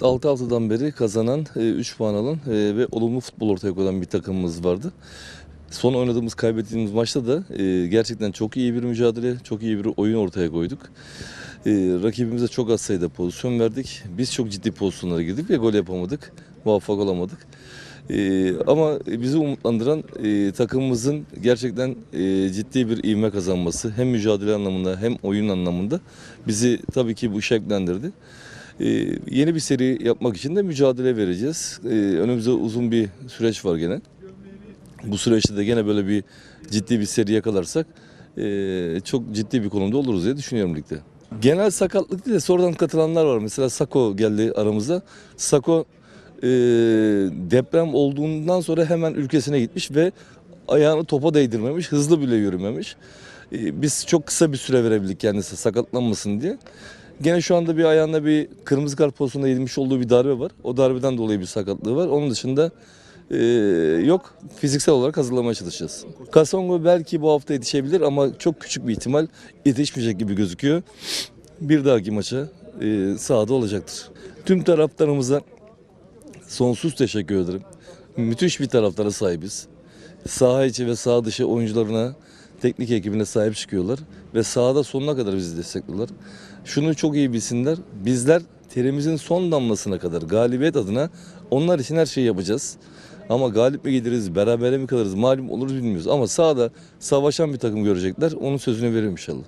Evet 6 haftadan beri kazanan, 3 puan alan e, ve olumlu futbol ortaya koyan bir takımımız vardı. Son oynadığımız, kaybettiğimiz maçta da e, gerçekten çok iyi bir mücadele, çok iyi bir oyun ortaya koyduk. E, rakibimize çok az sayıda pozisyon verdik. Biz çok ciddi pozisyonlara girdik ve gol yapamadık, muvaffak olamadık. E, ama bizi umutlandıran e, takımımızın gerçekten e, ciddi bir ivme kazanması hem mücadele anlamında hem oyun anlamında bizi tabii ki bu şekillendirdi. Ee, yeni bir seri yapmak için de mücadele vereceğiz. Ee, önümüzde uzun bir süreç var gene. Bu süreçte de gene böyle bir ciddi bir seri yakalarsak ee, çok ciddi bir konumda oluruz diye düşünüyorum ligde. Genel sakatlık değil de sonradan katılanlar var. Mesela Sako geldi aramıza. Sako ee, deprem olduğundan sonra hemen ülkesine gitmiş ve ayağını topa değdirmemiş, hızlı bile yürümemiş. Ee, biz çok kısa bir süre verebildik kendisi sakatlanmasın diye. Gene şu anda bir ayağında bir kırmızı kart pozisyonunda yedirmiş olduğu bir darbe var. O darbeden dolayı bir sakatlığı var. Onun dışında e, yok. Fiziksel olarak hazırlamaya çalışacağız. Kasongo belki bu hafta yetişebilir ama çok küçük bir ihtimal yetişmeyecek gibi gözüküyor. Bir dahaki maça e, sahada olacaktır. Tüm taraftarımıza sonsuz teşekkür ederim. Müthiş bir taraftara sahibiz. Saha içi ve saha dışı oyuncularına, teknik ekibine sahip çıkıyorlar. Ve sahada sonuna kadar bizi destekliyorlar. Şunu çok iyi bilsinler. Bizler terimizin son damlasına kadar galibiyet adına onlar için her şeyi yapacağız. Ama galip mi geliriz, berabere mi kalırız, malum oluruz bilmiyoruz. Ama sahada savaşan bir takım görecekler. Onun sözünü veriyorum inşallah.